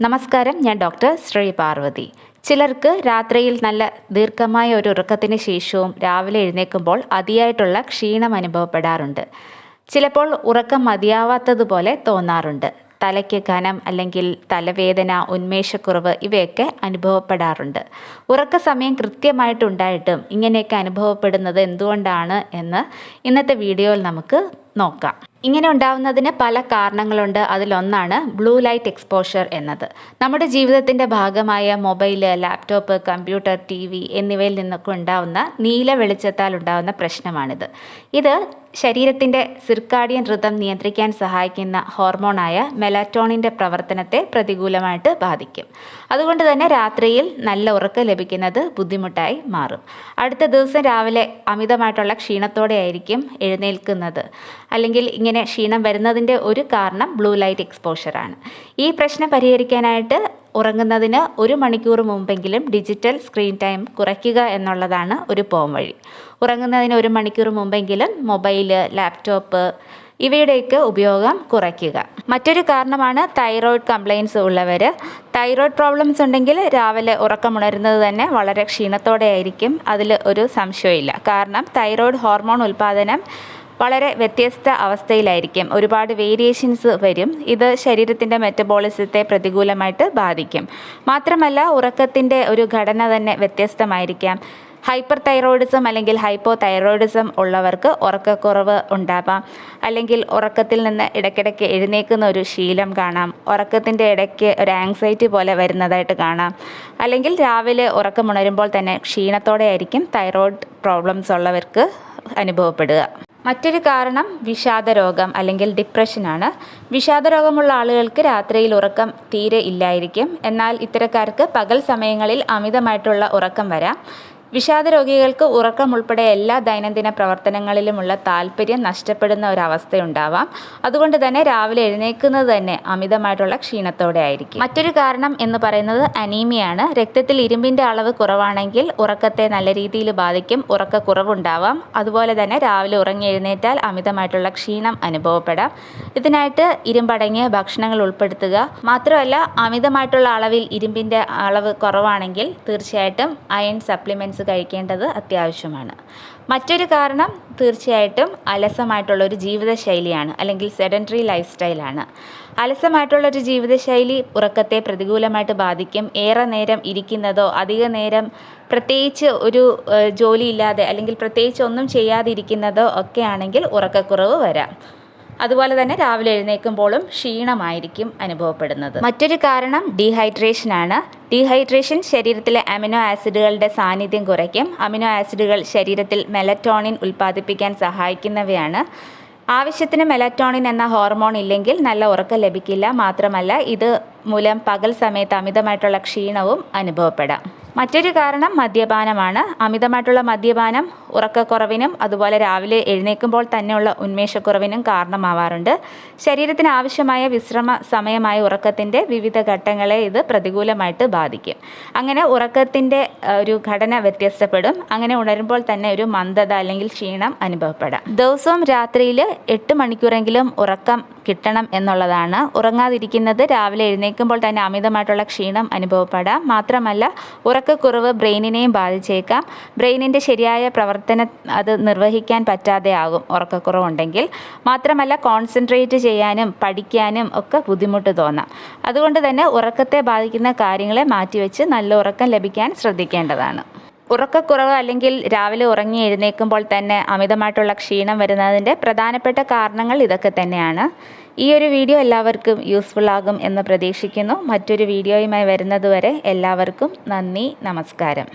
നമസ്കാരം ഞാൻ ഡോക്ടർ ശ്രീ പാർവതി. ചിലർക്ക് രാത്രിയിൽ നല്ല ദീർഘമായ ഒരു ഉറക്കത്തിന് ശേഷവും രാവിലെ എഴുന്നേൽക്കുമ്പോൾ അതിയായിട്ടുള്ള ക്ഷീണം അനുഭവപ്പെടാറുണ്ട്. ചിലപ്പോൾ ഉറക്കം മതിയാവാത്തതുപോലെ തോന്നാറുണ്ട്. തലയ്ക്ക് ഘനം അല്ലെങ്കിൽ തലവേദന ഉന്മേഷക്കുറവ് ഇവയൊക്കെ അനുഭവപ്പെടാറുണ്ട്. ഉറക്ക സമയം കൃത്യമായിട്ടുണ്ടായിട്ടും ഇങ്ങനെയൊക്കെ അനുഭവപ്പെടുന്നത് എന്തുകൊണ്ടാണ് എന്ന് ഇന്നത്തെ വീഡിയോയിൽ നമുക്ക് നോക്കാം. ഇങ്ങനെ ഉണ്ടാവുന്നതിന് പല കാരണങ്ങളുണ്ട്. അതിലൊന്നാണ് ബ്ലൂ ലൈറ്റ് എക്സ്പോഷർ എന്നത്. നമ്മുടെ ജീവിതത്തിന്റെ ഭാഗമായ mobile laptop computer T V എന്നിവയിൽ നിന്നൊക്കെ ഉണ്ടാവുന്ന നീല വെളിച്ചത്താൽ ഉണ്ടാവുന്ന പ്രശ്നമാണിത്. ഇത് ശരീരത്തിന്റെ സിർക്കാഡിയൻ ഋതം നിയന്ത്രിക്കാൻ സഹായിക്കുന്ന ഹോർമോണായ മെലാറ്റോണിന്റെ പ്രവർത്തനത്തെ പ്രതികൂലമായിട്ട് ബാധിക്കും. അതുകൊണ്ട് തന്നെ രാത്രിയിൽ നല്ല ഉറക്കം ലഭിക്കുന്നത് ബുദ്ധിമുട്ടായി മാറും. അടുത്ത ദിവസം രാവിലെ അമിതമായിട്ടുള്ള ക്ഷീണത്തോടെ ആയിരിക്കും എഴുന്നേൽക്കുന്നത്. അല്ലെങ്കിൽ ഇങ്ങനെ ക്ഷീണം വരുന്നതിന്റെ ഒരു കാരണം ബ്ലൂ ലൈറ്റ് എക്സ്പോഷറാണ് ഈ പ്രശ്നം പരിഹരിക്കാനായിട്ട് ഉറങ്ങുന്നതിന് ഒരു മണിക്കൂർ മുമ്പെങ്കിലും ഡിജിറ്റൽ സ്ക്രീൻ ടൈം കുറയ്ക്കുക എന്നുള്ളതാണ് ഒരു പോംവഴി ഉറങ്ങുന്നതിന് ഒരു മണിക്കൂർ മുമ്പെങ്കിലും മൊബൈൽ ലാപ്ടോപ്പ് ഇവയുടെയൊക്കെ ഉപയോഗം കുറയ്ക്കുക. മറ്റൊരു കാരണമാണ് തൈറോയ്ഡ് കംപ്ലയിൻസ് ഉള്ളവർ തൈറോയിഡ് പ്രോബ്ലംസ് ഉണ്ടെങ്കിൽ രാവിലെ ഉറക്കമുണരുന്നത് തന്നെ വളരെ ക്ഷീണത്തോടെ ആയിരിക്കും അതിൽ ഒരു സംശയമില്ല കാരണം തൈറോയ്ഡ് ഹോർമോൺ ഉൽപ്പാദനം വളരെ വ്യത്യസ്ത അവസ്ഥയിലായിരിക്കും. ഒരുപാട് വേരിയേഷൻസ് വരും. ഇത് ശരീരത്തിന്റെ മെറ്റബോളിസത്തെ പ്രതികൂലമായിട്ട് ബാധിക്കും. മാത്രമല്ല ഉറക്കത്തിന്റെ ഒരു ഘടന തന്നെ വ്യത്യസ്തമായിരിക്കാം. ഹൈപ്പർ തൈറോയിഡിസം അല്ലെങ്കിൽ ഹൈപ്പോ തൈറോയിഡിസം ഉള്ളവർക്ക് ഉറക്കക്കുറവ് ഉണ്ടാവാം. അല്ലെങ്കിൽ ഉറക്കത്തിൽ നിന്ന് ഇടയ്ക്കിടയ്ക്ക് എഴുന്നേക്കുന്ന ഒരു ശീലം കാണാം. ഉറക്കത്തിന്റെ ഇടയ്ക്ക് ഒരു ആങ്സൈറ്റി പോലെ വരുന്നതായിട്ട് കാണാം. അല്ലെങ്കിൽ രാവിലെ ഉറക്കമുണരുമ്പോൾ തന്നെ ക്ഷീണത്തോടെ ആയിരിക്കും തൈറോയിഡ് പ്രോബ്ലംസ് ഉള്ളവർക്ക് അനുഭവപ്പെടുക. മറ്റൊരു കാരണം വിഷാദരോഗം അല്ലെങ്കിൽ ഡിപ്രഷനാണ്. വിഷാദരോഗമുള്ള ആളുകൾക്ക് രാത്രിയിൽ ഉറക്കം തീരെ ഇല്ലായിരിക്കും. എന്നാൽ ഇത്തരക്കാർക്ക് പകൽ സമയങ്ങളിൽ അമിതമായിട്ടുള്ള ഉറക്കം വരാം. വിഷാദ രോഗികൾക്ക് ഉറക്കം ഉൾപ്പെടെ എല്ലാ ദൈനംദിന പ്രവർത്തനങ്ങളിലുമുള്ള താല്പര്യം നഷ്ടപ്പെടുന്ന ഒരവസ്ഥയുണ്ടാവാം. അതുകൊണ്ട് തന്നെ രാവിലെ എഴുന്നേൽക്കുന്നത് തന്നെ അമിതമായിട്ടുള്ള ക്ഷീണത്തോടെ ആയിരിക്കും. മറ്റൊരു കാരണം എന്ന് പറയുന്നത് അനീമിയാണ് രക്തത്തിൽ ഇരുമ്പിന്റെ അളവ് കുറവാണെങ്കിൽ ഉറക്കത്തെ നല്ല രീതിയിൽ ബാധിക്കും. ഉറക്കക്കുറവുണ്ടാവാം. അതുപോലെ തന്നെ രാവിലെ ഉറങ്ങി എഴുന്നേറ്റാൽ അമിതമായിട്ടുള്ള ക്ഷീണം അനുഭവപ്പെടാം. ഇതിനായിട്ട് ഇരുമ്പടങ്ങിയ ഭക്ഷണങ്ങൾ ഉൾപ്പെടുത്തുക. മാത്രമല്ല അമിതമായിട്ടുള്ള അളവിൽ ഇരുമ്പിന്റെ അളവ് കുറവാണെങ്കിൽ തീർച്ചയായിട്ടും അയൺ സപ്ലിമെന്റ്സ് കഴിക്കേണ്ടത് അത്യാവശ്യമാണ്. മറ്റൊരു കാരണം തീർച്ചയായിട്ടും അലസമായിട്ടുള്ള ഒരു ജീവിതശൈലിയാണ് അല്ലെങ്കിൽ സെഡന്ററി ലൈഫ് സ്റ്റൈലാണ് അലസമായിട്ടുള്ള ഒരു ജീവിതശൈലി ഉറക്കത്തെ പ്രതികൂലമായിട്ട് ബാധിക്കും. ഏറെ നേരം ഇരിക്കുന്നതോ അധിക നേരം പ്രത്യേകിച്ച് ഒരു ജോലിയില്ലാതെ അല്ലെങ്കിൽ പ്രത്യേകിച്ച് ഒന്നും ചെയ്യാതിരിക്കുന്നതോ ഒക്കെ ആണെങ്കിൽ ഉറക്കക്കുറവ് വരാം. അതുപോലെ തന്നെ രാവിലെ എഴുന്നേൽക്കുമ്പോഴും ക്ഷീണമായിരിക്കും അനുഭവപ്പെടുന്നത്. മറ്റൊരു കാരണം ഡീഹൈഡ്രേഷൻ ആണ് ഡീഹൈഡ്രേഷൻ ശരീരത്തിലെ അമിനോ ആസിഡുകളുടെ സാന്നിധ്യം കുറയ്ക്കും. അമിനോ ആസിഡുകൾ ശരീരത്തിൽ മെലറ്റോണിൻ ഉൽപ്പാദിപ്പിക്കാൻ സഹായിക്കുന്നവയാണ്. ആവശ്യത്തിന് മെലറ്റോണിൻ എന്ന ഹോർമോൺ ഇല്ലെങ്കിൽ നല്ല ഉറക്കം ലഭിക്കില്ല. മാത്രമല്ല ഇത് മൂലം പകൽ സമയത്ത് അമിതമായിട്ടുള്ള ക്ഷീണവും അനുഭവപ്പെടാം. മറ്റൊരു കാരണം മദ്യപാനമാണ്. അമിതമായിട്ടുള്ള മദ്യപാനം ഉറക്കക്കുറവിനും അതുപോലെ രാവിലെ എഴുന്നേൽക്കുമ്പോൾ തന്നെയുള്ള ഉന്മേഷക്കുറവിനും കാരണമാവാറുണ്ട്. ശരീരത്തിന് ആവശ്യമായ വിശ്രമ സമയമായ ഉറക്കത്തിന്റെ വിവിധ ഘട്ടങ്ങളെ ഇത് പ്രതികൂലമായിട്ട് ബാധിക്കും. അങ്ങനെ ഉറക്കത്തിന്റെ ഒരു ഘടന വ്യത്യസ്തപ്പെടും. അങ്ങനെ ഉണരുമ്പോൾ തന്നെ ഒരു മന്ദത അല്ലെങ്കിൽ ക്ഷീണം അനുഭവപ്പെടാം. ദിവസവും രാത്രിയിൽ എട്ട് മണിക്കൂറെങ്കിലും ഉറക്കം കിട്ടണം എന്നുള്ളതാണ്. ഉറങ്ങാതിരിക്കുന്നത് രാവിലെ എഴുന്നേൽക്കുമ്പോൾ തന്നെ അമിതമായിട്ടുള്ള ക്ഷീണം അനുഭവപ്പെടാം. മാത്രമല്ല ഉറക്കക്കുറവ് ബ്രെയിനിനെയും ബാധിച്ചേക്കാം. ബ്രെയിനിന്റെ ശരിയായ പ്രവർത്തന അത് നിർവഹിക്കാൻ പറ്റാതെ ആകും ഉറക്കക്കുറവുണ്ടെങ്കിൽ. മാത്രമല്ല കോൺസെൻട്രേറ്റ് ചെയ്യാനും പഠിക്കാനും ഒക്കെ ബുദ്ധിമുട്ട് തോന്നാം. അതുകൊണ്ട് തന്നെ ഉറക്കത്തെ ബാധിക്കുന്ന കാര്യങ്ങളെ മാറ്റിവെച്ച് നല്ല ഉറക്കം ലഭിക്കാൻ ശ്രദ്ധിക്കേണ്ടതാണ്. ഉറക്കക്കുറവ് അല്ലെങ്കിൽ രാവിലെ ഉറങ്ങി എഴുന്നേൽക്കുമ്പോൾ തന്നെ അമിതമായിട്ടുള്ള ക്ഷീണം വരുന്നതിന്റെ പ്രധാനപ്പെട്ട കാരണങ്ങൾ ഇതൊക്കെ തന്നെയാണ്. ഈ ഒരു വീഡിയോ എല്ലാവർക്കും യൂസ്ഫുൾ ആകും എന്ന് പ്രതീക്ഷിക്കുന്നു. മറ്റൊരു വീഡിയോയുമായി വരുന്നതുവരെ എല്ലാവർക്കും നന്ദി നമസ്കാരം.